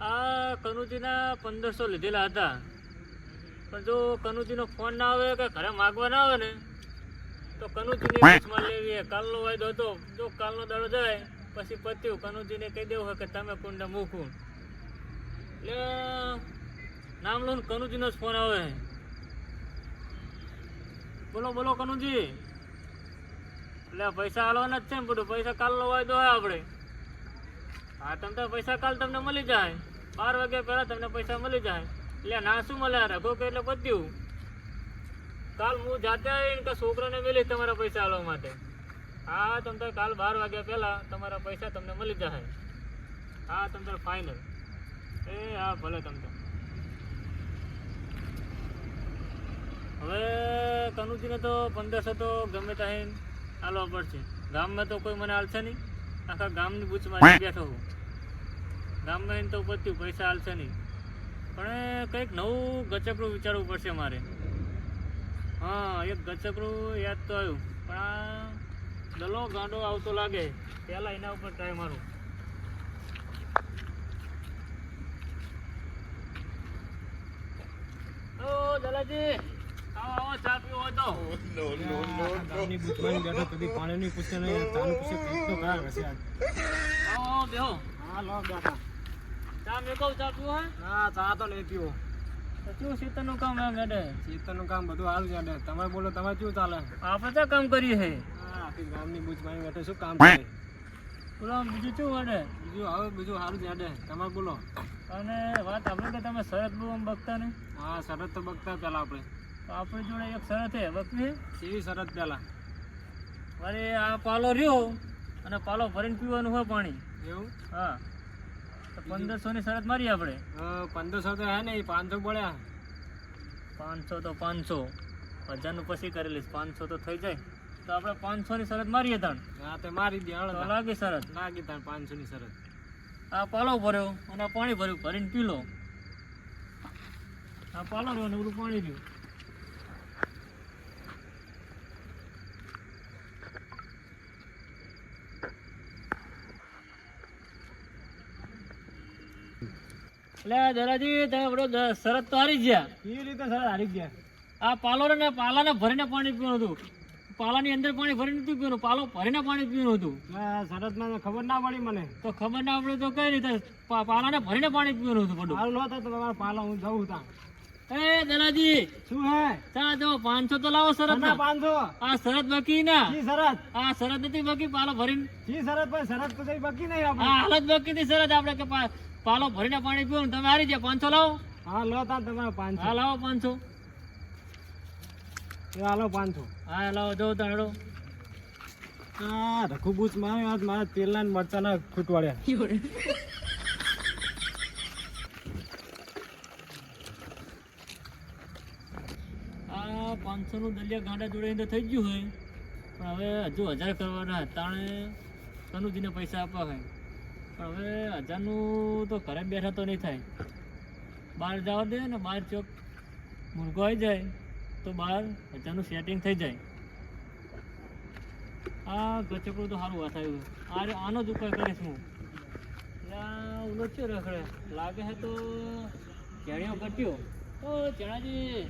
આ કનુજીના પંદરસો લીધેલા હતા. પણ જો કનુજીનો ફોન ના આવે કે ઘરે માગવા ના આવે ને તો કનુજીની પૂછમાં લેવી કાલનો વાયદો હતો. જો કાલનો દાડો જાય પછી પત્યું કનુજીને કહી દેવું હોય કે તમે કુંડા મૂકું. એટલે નામ લો કનુજીનો જ ફોન આવે. બોલો બોલો કનુજી. એટલે પૈસા હાલવાના જ છે ને બધું. પૈસા કાલનો વાયદો હોય આપણે હા તમને તો પૈસા કાલ તમને મળી જાય. બાર વાગ્યા પહેલા તમને પૈસા મળી જાય. એટલે ના શું મળે રઘો કે એટલે પત્યું કાલ હું જાતે આવીને કે છોકરાને મેલી તમારા પૈસા આલવા માટે. હા તમને કાલ બાર વાગ્યા પહેલા તમારા પૈસા તમને મળી જાય. હા, તમ તાર ફાઇનલ એ, હા, ભલે તમને હવે કનુજીને તો પંદરસો તો ગમે ત્યાં આલવા પડશે. ગામમાં તો કોઈ મને હાલશે નહીં. આખા ગામની બૂચ મારી બેઠો હું. ગામમાં એને તો પત્યું પૈસા હાલશે નહીં. પણ કંઈક નવું ગચકરું વિચારવું પડશે મારે. હા એક ગચકરું યાદ તો આવ્યું પણ આ દલો ગાંડો આવતો લાગે પહેલાં એના ઉપર ટ્રાય મારું. ઓ દલાજી કદી પૂછે નહીં પૂછે કંઈક તો કરાવે હશે બેહો. હા લો બેઠા. ચા મેકો ચા પીવો હે ના ચા તો નહીં પીવો શું શીતળનું કામ એમ હેડે? ચેતનનું કામ બધું હાલ છે તમે બોલો તમે શું ચાલે? આપણે તો કામ કરીએ હે હા આખી ગામની બુચવાની બેઠો શું કામ કરે બોલો બીજું શું હેડે? બીજું હવે બીજું સારું હેડે. તમે બોલો. અને વાત આપણે કે તમે શરત બહુ આમ બગતા ને હા શરત તો બગતા પેલા આપણે. તો આપણી જોડે એક શરત છે બકવી કેવી શરત પહેલાં? અરે આ પાલો રહ્યો અને પાલો ભરીને પીવાનું હોય પાણી. એવું? હા. પંદરસો ની શરત મારી આપણે. પંદરસો તો હે ને પાંચસો પડ્યા. પાંચસો તો પાંચસો. હજારનું પછી કરેલી પાંચસો તો થઈ જાય. તો આપણે પાંચસો ની શરત મારીએ તણ. હા તે મારી દે લાગી શરત. લાગી તણ પાંચસો ની શરત. આ પાલો ભર્યો અને પાણી ભર્યું. ભરીને પીલો. આ પાલો રહ્યો ને બધું પાણી રહ્યું. એટલે દરાજી તમે બધો શરત તો હારી ગયા. કેવી રીતે શરત હારી ગયા? આ પાલો ને પાલાને ભરીને પાણી પીવાનું હતું. પાલાની અંદર પાણી ભરીને નથી પીવાનું પાલો ભરીને પાણી પીવાનું હતું. શરતમાં ખબર ના પડી મને. તો ખબર ના પડે તો કઈ રીતે? પાલાને ભરીને પાણી પીવાનું હતું બધું તો પાલો હું જવું તાં એ દલાજી શું હે? ચા જો પાંચસો તો લાવો શરત ના પાંચસો. આ શરત બકી ના. જી શરત આ શરત નથી બકી પાલો ભરીને. જી શરત પણ શરત તો બાકી નહીં આપણે. આ હાલત બકી હતી શરત આપણે કે પાલો ભરીને પાણી પીવાનું તમે હારી જાય પાંચસો લાવો. હા લો તા તમારા પાંચસો. હા લાવો પાંચસો. એ હાલો પાંચસો. હા લાવો જો તાડો હા રઘુબૂચમાં આજ મારા તેલના ને મરચાના ખૂટવાડ્યા આ પાંચસો નું દલિયા ગાંડા જોડે થઈ ગયું હોય, પણ હવે હજુ હજાર કરવાના તાણે કનુજીને પૈસા આપવા હોય. પણ હવે હજારનું તો ઘરે બેઠા તો નહીં થાય. બહાર જવા દે ને બહાર ચોક મુર્ગો આવી જાય, તો બહાર હજારનું સેટિંગ થઈ જાય. આ ગચકડું તો સારું વાત આવ્યું. આ આનો જ ઉપાય કરીશ હું. ઓલો છે રખડે. લાગે છે તો ચણિયો કટ્યો ઓ ચણાજી.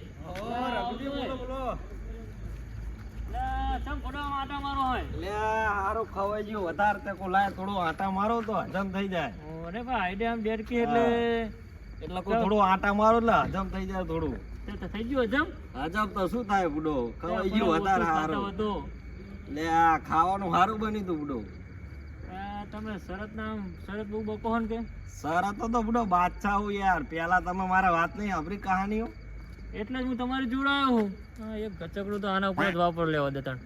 લા, ચમ ફોટામાં આટા મારો હોય? લે હારું ખવાઈ ગયું વધારે તે કો લાય થોડો આટા મારો તો હજમ થઈ જાય. આઈડિયા આમ ડેરકી એટલે? એટલે થોડો આટા મારો હજમ થઈ જાય થોડું. તે ગયું હજમ? હજમ તો શું થાય બુડો? ખવાઈ ગયું વધારે હારું. હતો લે આ ખાવાનું સારું બન્યું તું બુડો. તમે શરત નામ શરત બહુ બકોહન કે? શરત તો બુડો બાદશાહ હું યાર. પહેલા તમે મારા વાત નહીં આપણી કહાનીઓ એટલે જ હું તમારી જોડે આવ્યો હું. એક ગચકડું તો આના ઉપર જ વાપર લેવા દેતા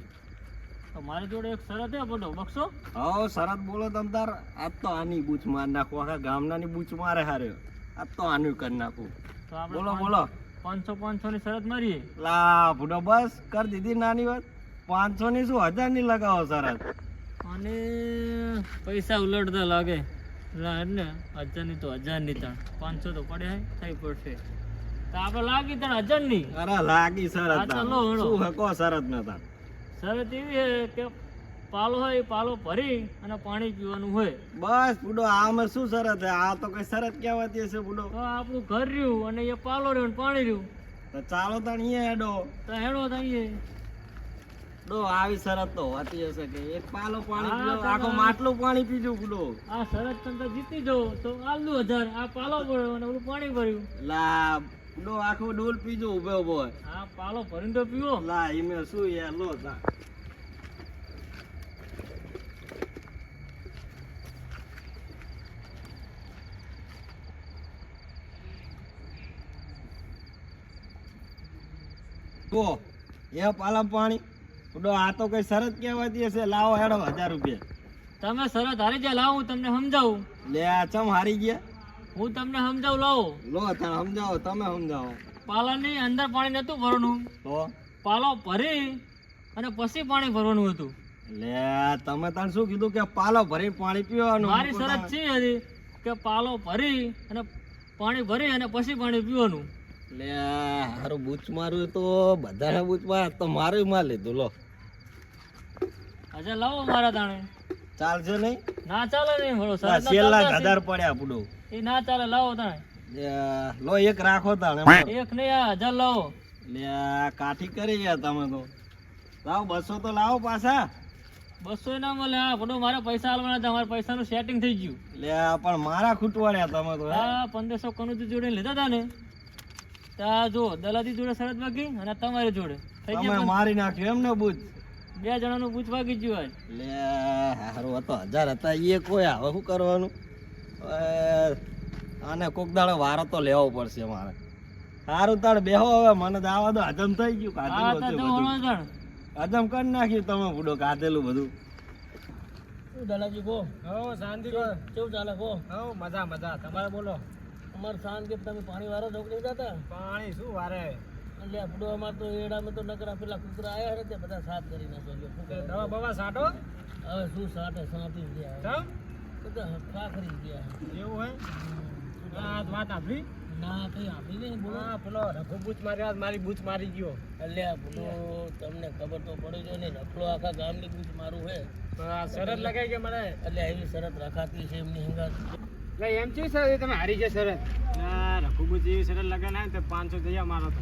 તો મારી જોડે એક શરત હે બધો બક્ષો હો શરત બોલો તમ તાર. આજ તો આની બૂચ માર નાખો આખા ગામનાની બૂચ મારે હારે. આજ તો આનું કરી નાખું. બોલો બોલો. પાંચસો પાંચસો ની શરત મારી લા ભૂડો બસ. કર દીધી નાની વાત. પાંચસો ની શું? હજારની લગાવો શરત. અને પૈસા ઉલટતા લાગે. ને હજારની? તો હજારની ત્રણ પાંચસો તો પડે થઈ પડશે. તો આપણે લાગી હજારની અરે લાગી શરત તો. શું હકો શરત ન તાર શરત એવી છે કે પાલો હોય પાલો ભરી અને પાણી પીવાનું હોય. બસ બુડો આમાં શું શરત હે? આ તો કઈ શરત કહેવાતી હશે બુડો. તો આપણું ઘર રહ્યું અને એ પાલો રહ્યો પાણી રહ્યું. તો ચાલો તણ અહીંયા હેડો. તો હેડો થઈએ ડો આવી શરત તો હોતી હશે કે એક પાલો પાણી પીજો આખો માટલું પાણી પીજો બુડો આ શરત તમે જીતી જો તો આલુ હજાર આ પાલો ભર્યો અને ઓલું પાણી ભર્યું. લા બુડો આખો ડોલ પીજો ઊભો ઊભો. આ પાલો ભરીને તો પીવો. લા ઈમે શું યાર લો લા કો એ પાલમ પાણી. બુડો આ તો કઈ શરત કહેવાતી હશે. લાવો હેડો હજાર રૂપિયા. તમે શરત હારી ગયા લાવો હું તમને સમજાવું. લે આ ચમ હારી ગયા? હું તમને સમજાવું લાવો. લો તને સમજાવો તમે સમજાવો. પાલાની અંદર પાણી નતું ભરવાનું. તો? પાલો ભરી અને પછી પાણી ભરવાનું હતું. લે તમે તને શું કીધું કે પાલો ભરી પાણી પીવાનું? મારી શરત છે હતી કે પાલો ભરી અને પાણી ભરી અને પછી પાણી પીવાનું. લે હારું બૂચ મારું તો બધાને બૂચ માર તો મારું માં લીધું લો. અચ્છા લાવો મારા તાણે ચાલશે નહીં. ના ચાલે નહીં લા, છેલ્લા હજાર પડ્યા પૂડો. એ ના ચાલે લાવો તાણે લે એક રાખો તાણે એક નહીં આ હજાર લાવો. લે કાઠી કરી ગયા તમે તો. લાવો બસો તો લાવો પાછા. બસો ના મળે હા પણ મારે પૈસા આલવાના હતા મારા પૈસાનું સેટિંગ થઈ ગયું. લે પણ મારા ખૂટવાડ્યા તમે તો હા? પંદરસો કનુજી જોડે લીધા હતા ને. જો દલાદી જોડે શરત વાગી અને તમારી જોડે. થઈ ગયા મારી નાખ્યો એમ ને બૂચ બે જણાનું પૂછ વાગી ગયું આજ લે હારું હતો હજાર હતા એ કોઈ હવે શું કરવાનું? આને કોક દાડો વારો તો લેવો પડશે મારે. સારું તાળ બેહો હવે મને તો આવા દો હજમ થઈ ગયું હજમ કરી નાખ્યું તમે બુડો કાઢેલું બધું. શું દલાજી કહો હો શાંતિ કહો કેવું ચાલે કહો હો મજા મજા. તમારે બોલો. અમારે સાંજ કે તમે પાણી વારો ઢોકળી જતા? પાણી શું વારે? એટલે અમાર તો એડામાં તો નકરા પેલા કૂતરા આયા હતા તે બધા સાફ કરી નાખ્યો દવા બવા સાટો? હવે શું સાટે સાટી ગયા બધા ખાખરી ગયા એવું હોય? આ વાત આપી? ના કઈ આપી નહીં બોલો. પેલો રઘુ બૂચ માર્યો મારી બૂચ મારી ગયો. એટલે બોલો તમને ખબર તો પડી જો ને રખડો આખા ગામની બૂચ મારું હે શરત લગાઈ કે મને? એટલે એવી શરત રખાતી છે એમની હંગાત. એમ છે? સર તમે હારી છે શરત ના રઘુબુજી એવી શરત લગાવી ના તો પાંચસો જઈએ મારો તો.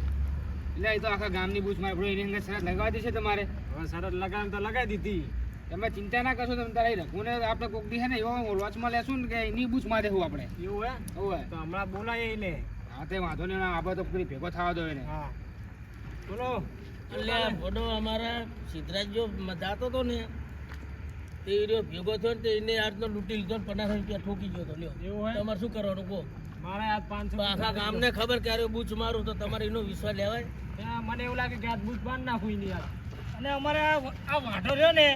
એટલે એ તો આખા ગામની બૂચ મારે એની અંદર શરત લગાવતી છે તમારે. હવે શરત લગાવી તો લગાવી દીધી. તમે ચિંતા ના કરશો તમે તારે રઘુને આપણે કોક દી હે ને એવો લોચમાં લેશું ને કે એની બૂચમાં દેવું આપણે. એવું હે? હોય તો હમણાં બોલાય એને હા તે વાંધો નહીં આપણે તો પૂરી ભેગો થવા દો એને. હા. બોલો. એટલે ભડો અમારા સિદ્ધરાજ જો જાતો તો ને. તે રહ્યો ભેગો થયો ને તે એને આજનો લૂંટી લીધો ને પચાસ રૂપિયા ઠોકી ગયો તો લ્યો. તમારે શું કરવાનું કહો? મારે આજ પાંચસો આખા ગામને ખબર ક્યારે બૂચ મારું તો તમારે એનો વિશ્વાસ લેવાય? મને એવું લાગે કે આજ બૂચ બાંધ નાખું એની યાર. અને અમારે આ આ વાંઢો રહ્યો ને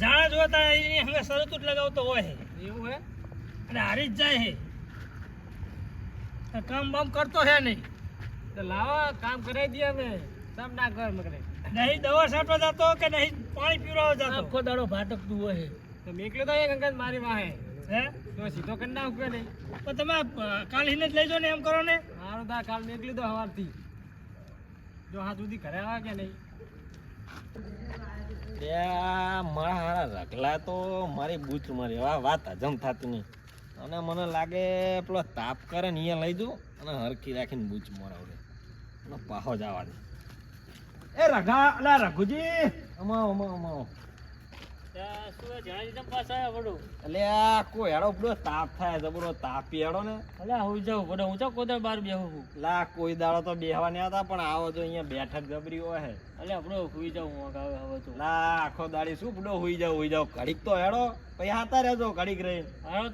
જાણે જોતા એની હવે શરત જ લગાવતો હોય એવું હે? અને હારી જ જાય હે. કામ બામ કરતો હે નહીં. તો લાવો કામ કરાવી દઈએ અમે. સમ ના કર મગરે. નહીં દવા છાંટવા જતો કે નહીં પાણી પીવડાવવા જતો? આખો દાડો ભાટકતું હોય. તો મેકલો તો એક અંગત મારી વાહે. હે? તો સીધો કરી નાખ કે નહીં? પણ તમે કાલ હિને જ લઈ જો ને એમ કરો ને. મારો દા કાલ મેકલી દો હવારથી. જો હા સુધી ઘરે આવે કે નહીં? મારા હારા રગલા તો મારી બૂચ મારી આ વાત હજમ થતી નહીં. અને મને લાગે પેલો તાપ કરે ને અહીંયા લઈ દઉં અને હરખી રાખીને બૂચ મરાવડે અને પાહો જવા દે. એ રઘા અલા રઘુજી. અમા અમા અમા એટલે કોઈ હેડો તાપ થાય જબરો તાપી હેડો ને. અલ્યા હું જાઉં બડો હું તો કોદર બાર બેહું છું કોઈ દાડો તો બેહવા નહીં આવતા પણ આવો જો અહીંયા બેઠક ગબરી હોય અલ્યા બડો હુઈ જાઉં હું હવે તો. લા આખો દાડી શું બડો હુઈ જાવ હુઈ જાવ ઘડીક તો હેડો પછી હાતા રહેજો ઘડીક રહી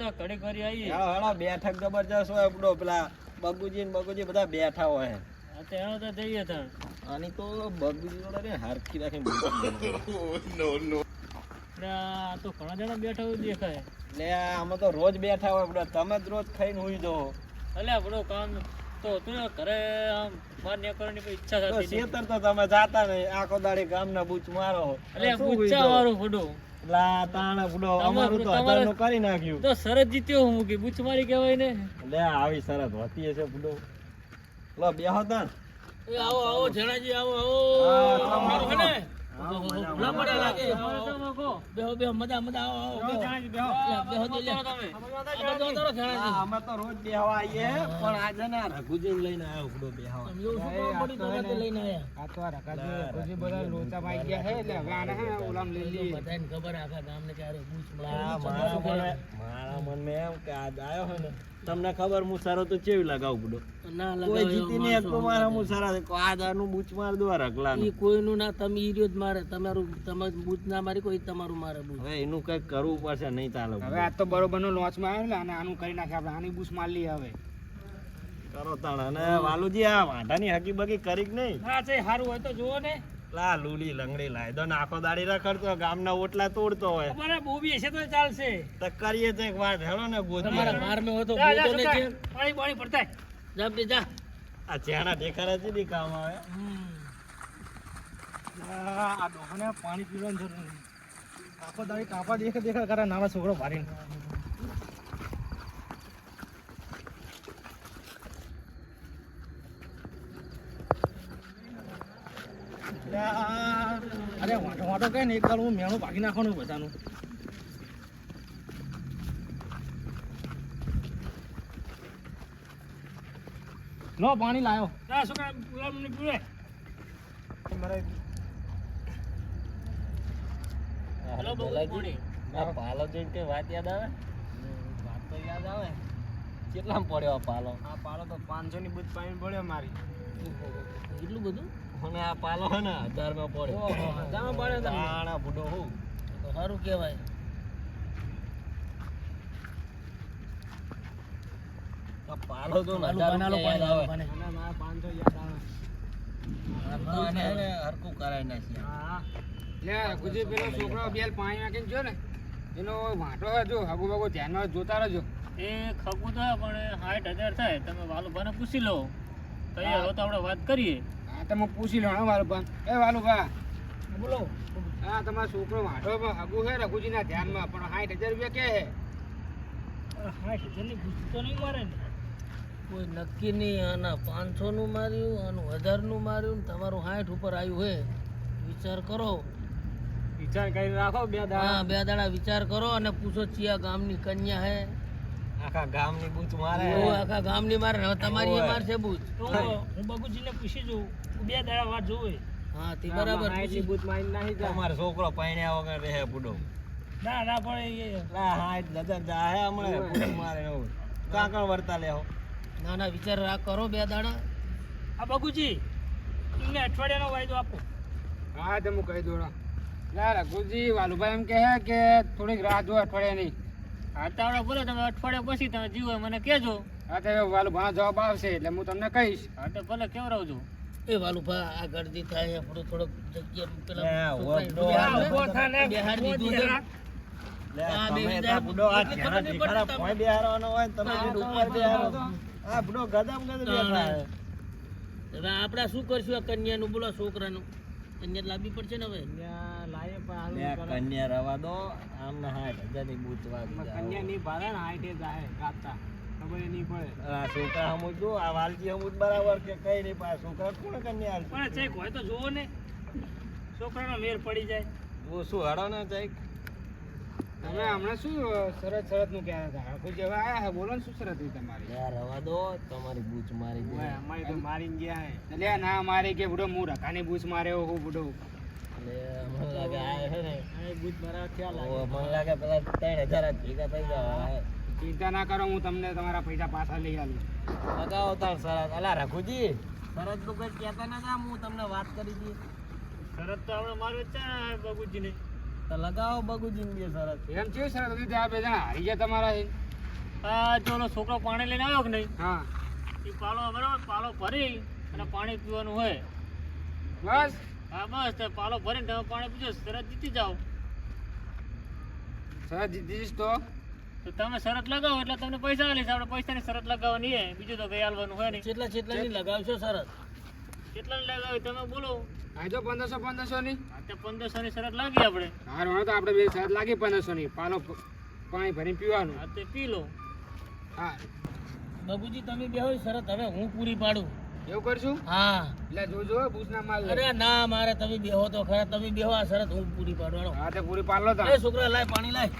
તો ઘડીક કરી આવી હેડો હેડો બેઠક જબરજસ્ત હોય બડો પેલા બગુજી ને બગુજી બધા બેઠા હોય. હા તો જઈએ તાણ આની તો બગુજી હારખી રાખીને એટલે આ તો ઘણા જણા બેઠા હોય દેખાય. લે આમાં તો રોજ બેઠા હોય બડો તમે જ રોજ ખાઈને હુઈ જાઓ. અલ્યા બડો કામ તો તું ને ઘરે આમ બહાર નીકળવાની કોઈ ઈચ્છા થતી તો તમે જાતા નહીં આખો દાડી ગામના બૂચ મારો. જાઓ? વાળું બડો લા તાણે બુડો અમારું તો હજારનું કરી નાખ્યું. તો સરસ જીત્યો હું કે બૂચ મારી કહેવાય ને. લે આવી શરત હોતી હશે બુડો લો બેહો તાણ એ આવો આવો જણાજી આવો આવો. તમારું સારું હે ને ભૂલા પડ્યા લાગે. બેહો બેહો મજા મજા આવો આવો બેહો. બેહો. અમે તો રોજ બેહવા આવીએ પણ આજે ને આ રઘુજીને લઈને આવ્યો ઉપડો બેહવા. લઈને આયા? આ તો રઘુજી બધા લોચા પાઈ ગયા હે એટલે હવે આને ઓલામ લઈ લઈએ. બધાને ખબર આખા ગામને કે આરે બૂચ આ મારા મને મારા મનમાં એમ કે આજ આવ્યો હે ને તમને ખબર હું સારો તો ચેવી લગાવ પડો ના કોઈ જીતી ને એક મારા મુસારા સારા આજ બૂચ માર દો આ રગલાનું ઈ કોઈનું ના તમે ઈ રહ્યો જ મારે. તમારું તમે બૂચ ના મારી કોઈ તમારું મારે બૂચ. હવે એનું કઈ કરવું પડશે નહીં ચાલે હવે આ તો બરોબર નો લોચમાં આવ્યો ને અને આનું કરી નાખે આપણે. આની બૂચ માર લઈએ હવે. કરો તાણ. અને વાલુજી આ વાંઢાની હકી બકી કરી કે નહીં? હા છે સારું હોય તો જુઓ ને. લા લુલી લંગડી લાય. દો નાખો દાડી રખડતો ગામના ઓટલા તોડતો હોય. બરાબર બોબી હશે તો ચાલશે. તો કરીએ તો એક વાત હેડો ને ગોતી તમારા માર મે હતો તો જા, જા, બોલતો ને સુકાય. પાણી પાણી પડતાય જા બે જા. આ ચેણા દેખારા છે ની કામ આવે. આ ડોહને પાણી પીવાની જરૂર નથી. આખો દાડી કાપા દેખા દેખા કરે નાના છોકરો ભારીને. અરે વાંટો વાંટો કઈ ને એક દાળ હું મેણું ભાગી નાખવાનું બધાનું. લો પાણી લાયો. પાલો જોઈને કઈ વાત યાદ આવે? વાત તો યાદ આવે. કેટલામાં પડ્યો આ પાલો? આ પાલો તો પાંચસો ની બુધ પાણી પડ્યો મારી. એટલું બધું? અને આ પાલો હે ને હજારમાં પડ્યો ઓહો, હજારમાં પડે? તાણા બુડો હું. તો સારું કહેવાય. પાલો તો પાંચસો યાદ આવે? આ તો આને હે ને હરખું કરાવી નાખીએ. ગુજી પેલો છોકરો બેલ પાણી નાખીને જો ને એનો વાંટો જો હગુ બગુ ધ્યાનમાં જોતા રહેજો. એ ખગું તો પણ સાઠ હજાર થાય. તમે વાલુભાને પૂછી લો. તૈયાર હો તો આપણે વાત કરીએ. હા તો પૂછી લો વાલુભા એ વાલુભા બોલો. હા. તમારો છોકરો વાંઢો પણ હગુ છે રઘુજીના ધ્યાનમાં પણ સાઠ હજાર રૂપિયા કે હે સાઠ હજારની ગુસ્સી તો નહીં મારે ને. કોઈ નક્કી નહીં આના પાંચસો નું માર્યું આનું હજારનું માર્યું તમારું સાઠ ઉપર આવ્યું હે વિચાર કરો. વિચાર કરી રાખો બે હા બે દાડા વિચાર કરો અને પૂછો ચિયા ગામની કન્યા હે. આખા ગામની બૂચ મારે. આખા ગામની મારે. હવે તમારી મારશે બૂચ તો હું. બગુજીને પૂછી જોઉં. બે દાડા વાર જોવે. હા તે બરાબર પૂછી. બુત મારી નાખી તમારો છોકરો પાણ્યા વગર રહે બુડો. ના ના પણ એ ના હા લજર જાહે હમણે. બૂચ મારે એવું. કાકણ વર્તા લેહો ના ના વિચાર રાખ કરો બે દાડા. આ બગુજી તમને અઠવાડિયાનો વાયદો આપો. હા તો હું કહી દઉં. ના રઘુજી વાલુભાઈ એમ કહે કે થોડીક રાહ જો અઠવાડિયાની. આપણે બોલો તમે અઠવાડિયા પછી તમે જીવો મને કહેજો. હા તો વાલુભા જવાબ આવશે એટલે હું તમને કહીશ. હા તો ભલે કેવડાવજો એ વાલુભા આ ગરદી થાય આપણો થોડો જગ્યા પેલા ઊભો થા, ઊભો થા ને, બિહાર દીધું છે. લે હા, બે તમે બુડો આ બુડો ગદમ ગદ બેઠા ના. હવે આપણે શું કરશું આ કન્યાનું? બોલો છોકરાનું. કન્યા લાવી પડશે ને હવે? કન્યા રવા દો. આમને હાથ હજારની બૂચ વાગી જાય. કન્યા નહીં ભારે ને હાઈટે જાય કાપતા ખબર નહીં પડે. આ છોકરા સમજુ આ વાલજી સમજ બરાબર કે કઈ નહીં પા છોકરા કોણ કન્યા? પણ ચેક હોય તો જોવો ને. છોકરાનો મેર પડી જાય. ઓ શું હડો ને જઈક તમે હમણાં શું શરત શરતનું કહેતા હતા? કોઈ જેવા આયા હે? બોલો ને શું શરત હતી તમારી? યાર રવા દો તમારી બૂચ મારી દે. અમારી તો મારી ગયા હે. એટલે ના મારી કે બુડો હું રકાની બૂચ માર્યો હું બુડો. મને લાગે આ હે ને બૂચ મારા ખ્યાલ ઓ, મને લાગે પેલા ત્રણ હજાર જ ભેગા થઈ ગયા ચિંતા ના કરો હું તમને તમારા પૈસા પાછા લઈ આવું લગાવો તાર સરસ. અલા રઘુજી. નું કઈ કહેતા નતા હું તમને વાત કરી હતી શરત તો આપણે મારું જ છે ને બગુજીને તો લગાવો બગુજી બે શરત એમ છે શરત હતી ત્યાં બે જણા હારી ગયા તમારા એ? આ જો છોકરો પાણી લઈને આવ્યો કે નહીં? હા. એ પાલો બરાબર પાલો ભરી અને પાણી પીવાનું હોય. બસ. હા બસ તો પાલો ભરીને તમે પાણી પીજો શરત જીતી જાઓ. શરત જીતીશ તો? તો તમે શરત લગાવો એટલે તમને પૈસા આલીશ. આપણે પૈસાની શરત લગાવવાની હે બીજું તો કઈ આલવાનું હોય નહીં. કેટલા કેટલાની લગાવશો શરત. કેટલા લગાવી તમે બોલો. આ તો પંદરસો પંદરસો ની. આ તો પંદરસો ની શરત લાગી આપણે. હવે તો આપણે બે શરત લાગી પંદરસો ની. પાલો પાણી ભરીને પીવાનું. આ તે પી લો. હા. બાબુજી તમે બે હોય શરત હવે હું પૂરી પાડું. એવું કરશું? હા. એટલે જોજો ભૂસના માલ અરે ના મારે તમે બેહો તો ખરા તમે બેહો આ શરત હું પૂરી પાડવાનો. હા તે પૂરી પાડલો તા એ છોકરા લાય પાણી લાય.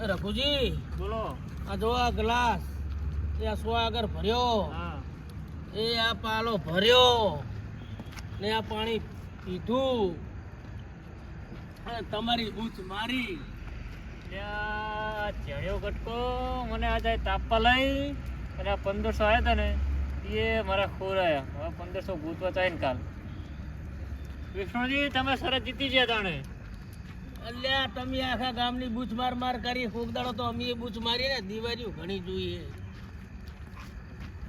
એ રઘુજી બોલો. આ જો આ ગ્લાસ એ આ સો આગળ ભર્યો? હા. એ આ પાલો ભર્યો. ને આ પાણી પીધું. અને તમારી બૂચ મારી. ત્યાં ચણ્યો કટકો મને આજે તાપવા લઈ અને આ પંદરસો આવ્યા હતા ને એ મારા ખોરાયા હવે પંદરસો ભૂતવા ને કાલ. વિષ્ણુજી તમે સરસ જીતી ગયા તાણે. અલ્યા તમે આખા ગામની બૂચ માર માર કરી કોક દાડો તો અમે બૂચ મારી ને દિવાળીઓ ઘણી જોઈએ.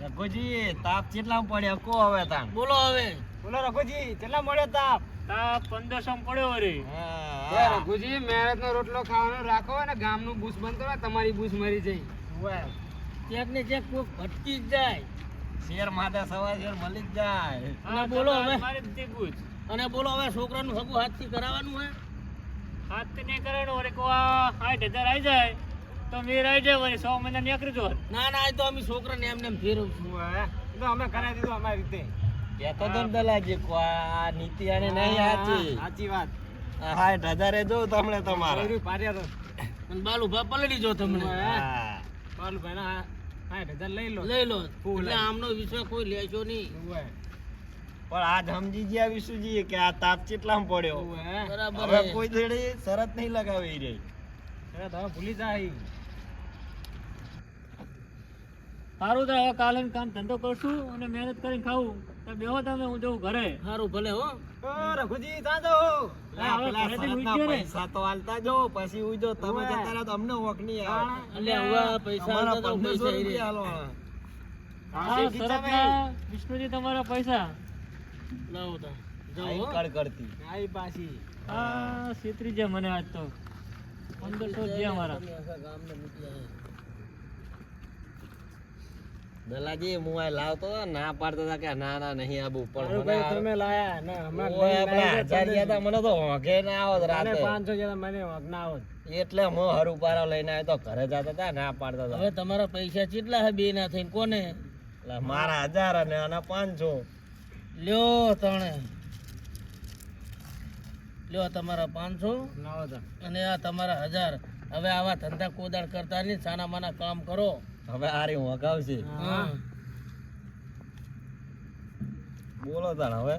રઘુજી તાપ કેટલા પડ્યા? કો હવે તાણ? બોલો હવે. બોલો રઘુજી કેટલા મળ્યો તાપ? તાપ પંદરસો પડ્યો વળી. એ રઘુજી મહેનત નો રોટલો ખાવાનો રાખો અને ગામનું બૂસ બંધ કરો તમારી બૂસ મરી જઈ. ક્યાંક ને ક્યાંક કોઈ ભટકી જ જાય. શેર માટે સવા શેર મળી જ જાય. અને બોલો હવે. અને બોલો હવે છોકરાનું હગું હાથથી કરાવવાનું હે? હાથ નહીં કરાડો વળી કો આઠ હજાર આવી જાય તો મેર આવી જાય વળી સો મહિના નીકળી જો ના ના આ તો અમે છોકરાને એમને એમ ફેરવશું તો અમે કરાવી દીધું અમારી રીતે. કેતો તો ને દલાજી કો આ નીતિ અને નહીં સાચી સાચી વાત. સાઠ હજારે જો તમને તમારા. બાલુભા પલડી જો તમને. હા. બાલુભાઈ ના સાઠ હજાર લઈ લો. લઈ લો. એટલે આમનો વિશ્વાસ કોઈ લેશો નહીં. પણ આજ સમજી ગયા વિશુજી કે આ તાપ કેટલામાં પડ્યો. બરાબર હવે કોઈ દેડે શરત નહીં લગાવી રહી. અરે તમે ભૂલી જાય. સારું તો હવે કાલે કામ ધંધો કરશું અને મહેનત કરીને ખાવું. તો બેહો તમે હું જઉં ઘરે. સારું ભલે હો. ઓ રઘુજી તા જો પૈસા તો આલતા જો પછી ઉજો તમે જતા રહો તો અમને નહીં આવે. પૈસા પંદરસો રૂપિયા વિષ્ણુજી તમારા પૈસા. તા. આઈ પાછી. છેતરી જાય મને આજ તો. પંદરસો જ ગયા મારા ગામને. દલાજી હું આ લાવતો ના પાડતા હતા કે ના ના નહીં આબુ પણ મને તમે લાયા ના હમણાં લઈને આપણે હજાર ગયા મને તો હોંકે ના આવત રાતે. પાંચસો જેવા મને વાંક ના આવત. એટલે હું હરુપારો લઈને આવ્યો તો ઘરે જતા હતા ના પાડતા હતા. હવે તમારા પૈસા કેટલા હે બે ના થઈને કોને? મારા હજાર અને આના પાંચસો. લ્યો તણે. લ્યો તમારા પાંચસો ના આવતા. અને આ તમારા હજાર. હવે આવા ધંધા કોદાળ કરતા નહીં સાના માના કામ કરો. હવે આરી હું હગાવશે. હા. બોલો તાણ હવે.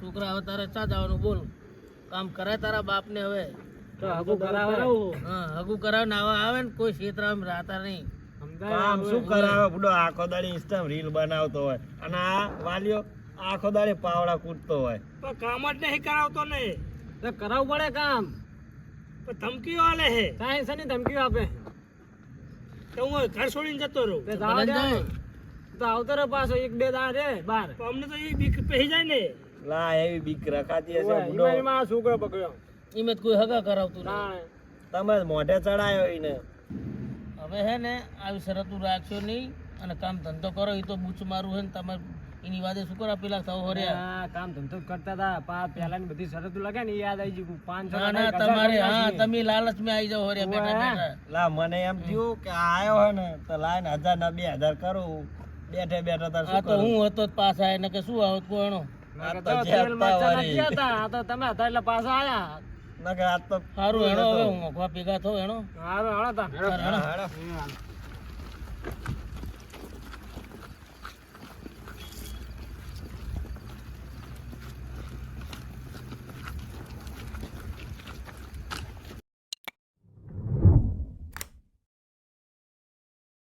છોકરા હવે તારે ચા જવાનું બોલ. કામ કરાય તારા બાપને હવે. તો હગું કરાવે. હા હગું કરાવ ને આવે ને કોઈ ક્ષેત્રમાં રાતા નહીં. કામ શું કરાવે? બુડો આખો દાડી ઇન્સ્ટા રીલ બનાવતો હોય. અને આ વાલીઓ આખો દાડી પાવડા કૂટતો હોય. કામ જ નહીં કરાવતો ને. એટલે કરાવવું પડે કામ. ધમકીઓ આલે હે. કાંઈ છે નહીં ધમકીઓ આપે. તો હું ઘર છોડીને જતો રહું. તે દે. આવતો રહે પાછો એક બે દાડા રે બાર. અમને તો એ બીક પહેરી જાય ને. લા એવી બીક રખાતી હશે ઓય, બુડો. ઈમાં ઈમાં આ છોકરો પકડ્યો એમ કોઈ હગા કરાવતું ના. તમે મોઢે ચડાયો એને. હવે હે ને આવી શરતું રાખ્યો નહીં અને કામ ધંધો કરો એ તો બૂચ મારું હે ને તમારે એની વાદે શું કરો પેલા થવો હર્યા આ કામ ધંધો કરતા હતા. પા પેલા ની બધી શરતો લગે ને યાદ આવી ગયું. પાંચસો ના ના તમારે હા તમે લાલચમાં આવી જાઓ હર્યા બેઠા બેઠા. લા મને એમ થયું કે આયો હે ને તો લાઈન હજાર ના બે હજાર કરું. બેઠે બેઠા તાર શું તો કરું હું હતો જ પાછા એને કે શું આવત કોણો? આ તો તો હતા તો તમે હતા એટલે પાછા આયા. નકર આ તો સારું હેણો હવે હું ભેગા થો હેણો. તાન. હેણો હાડો.